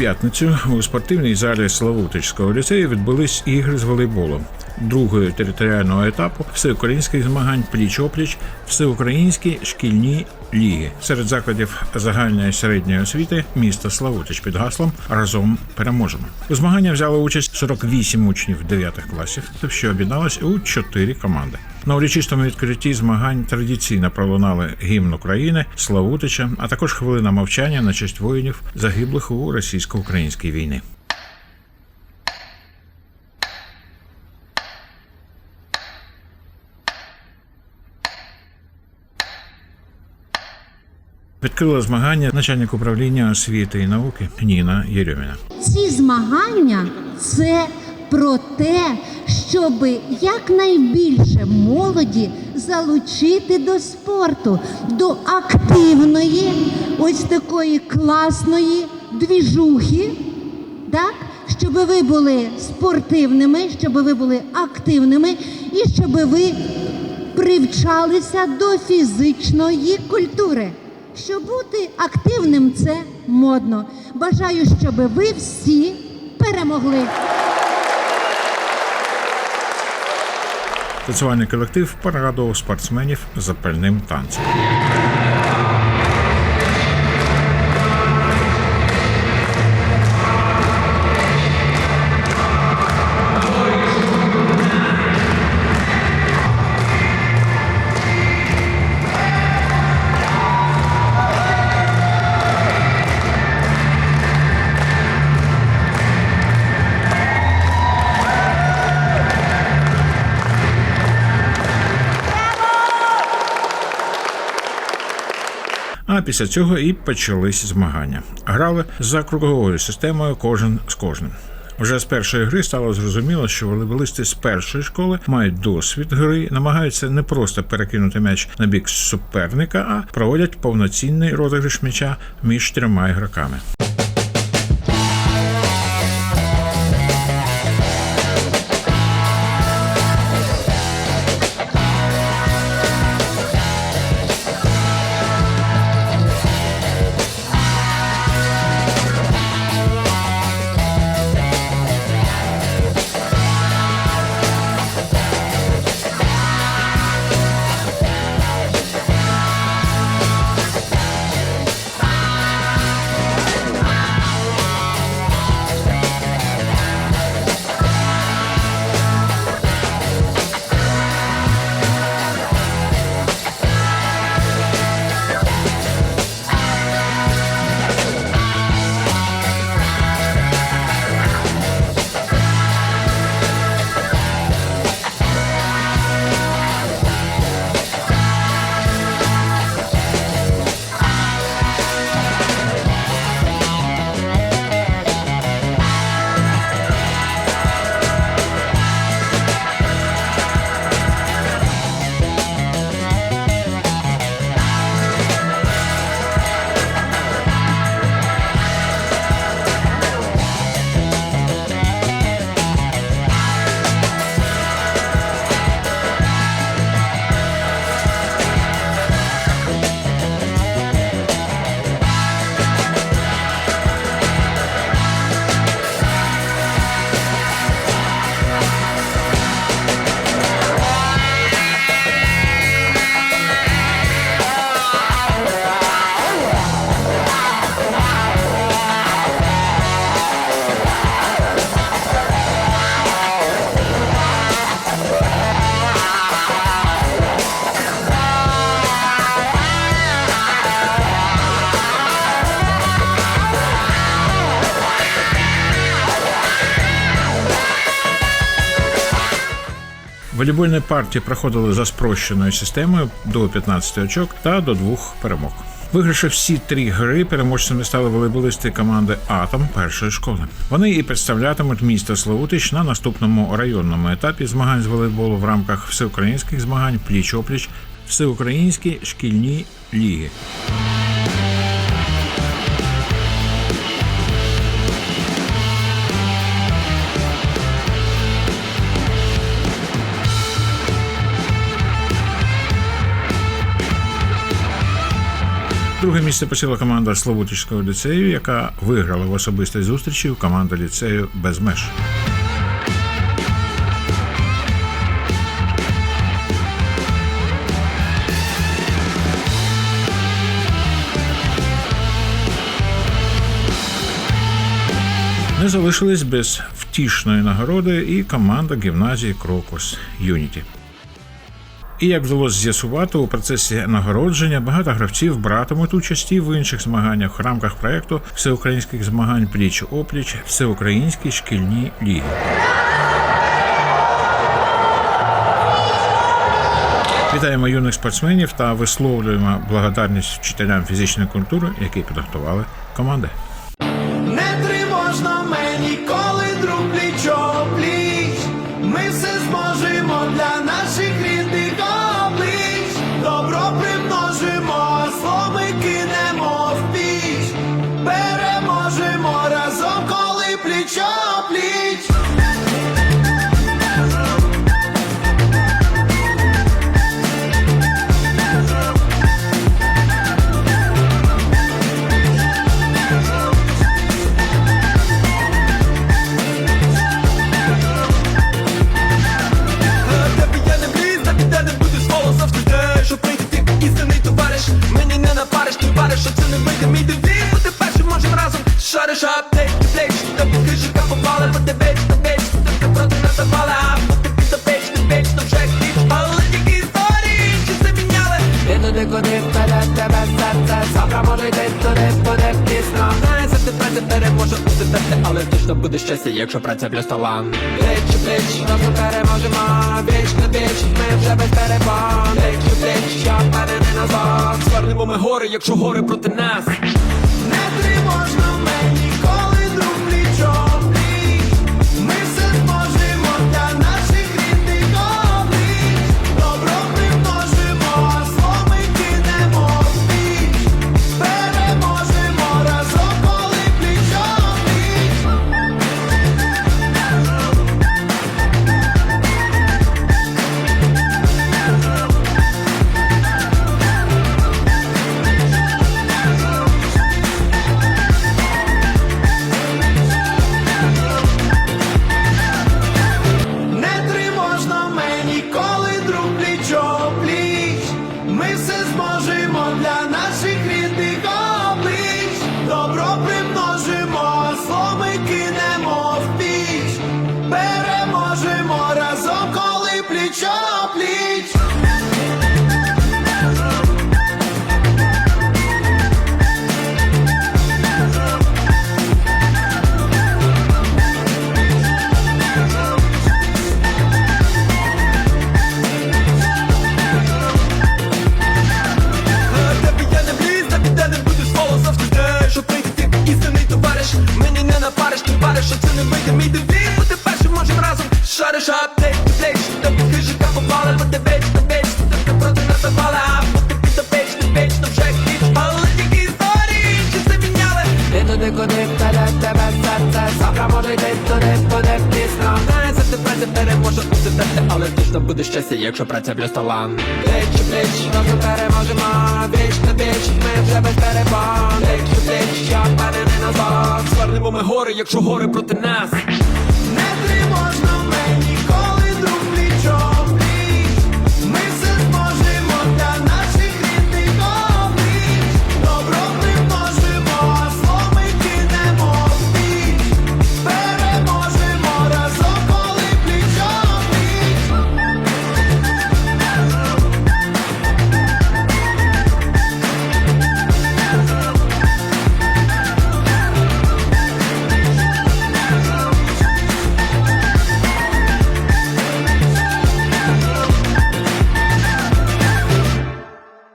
П'ятницю у спортивній залі Славутичського ліцею відбулись ігри з волейболу другої територіального етапу всеукраїнських змагань пліч-опліч всеукраїнські шкільні ліги серед закладів загальної середньої освіти міста Славутич під гаслом разом переможемо. У змаганнях взяли участь 48 учнів 9 класів, що об'єдналось у 4 команди. На урочистому відкритті змагань традиційно пролунали гімн України, Славутича, а також хвилина мовчання на честь воїнів, загиблих у російсько-українській війні. Відкрила змагання начальник управління освіти і науки Ніна Єрьоміна. Ці змагання це про те, щоб якнайбільше молоді залучити до спорту, до активної, ось такої класної двіжухи, так? щоб ви були спортивними, щоб ви були активними і щоб ви привчалися до фізичної культури. Що бути активним це модно. Бажаю, щоб ви всі перемогли. Танцювальний колектив порадував спортсменів запальним танцем. Після цього і почались змагання. Грали за круговою системою кожен з кожним. Вже з першої гри стало зрозуміло, що волейболисти з першої школи мають досвід гри, намагаються не просто перекинути м'яч на бік суперника, а проводять повноцінний розіграш м'яча між трьома ігроками. Волейбольні партії проходили за спрощеною системою до 15 очок та до двох перемог. Вигравши всі три гри, переможцями стали волейболисти команди Атом першої школи. Вони і представлятимуть місто Славутич на наступному районному етапі змагань з волейболу в рамках всеукраїнських змагань пліч-опліч, всеукраїнські шкільні ліги. Друге місце посіла команда Славутичського ліцею, яка виграла в особистій зустрічі у команду ліцею без меж. Не залишились без втішної нагороди і команда гімназії Крокус Юніті. І як вдалося з'ясувати, у процесі нагородження багато гравців братимуть участь і в інших змаганнях в рамках проекту всеукраїнських змагань пліч опліч всеукраїнські шкільні ліги. Вітаємо юних спортсменів та висловлюємо благодарність вчителям фізичної культури, які підготували команди. Голосом туди Щоб прийти ти істинний товариш. Мені не напариш, ти вариш, що це не вийде. Мій девіз Бути першим можем разом. Шариш аптек, плеч Та під крижика попали, бо ти веч, та веч Ти проти нас запали, а бути під печ, ти веч, то вже кліч Але тільки історії, чи це міняли? І туди, куди вперед тебе серце Завтра може йти туди, буде пізно Не завжди праця переможе усе терти Але точно буде щастя, якщо праця плюс талант Плеч, плеч, разом переможемо. Віч на віч, ми вже без перепон. Плеч, плеч, я впевнений назад Звернемо ми гори, якщо гори проти нас. Не тривожно Але точно буде щастя, якщо праця плюс талант Плеч, плеч, разом переможемо. Віч на віч, ми вже без перепад, Плеч, плеч, я впевнений назад Звернемо ми гори, якщо гори проти нас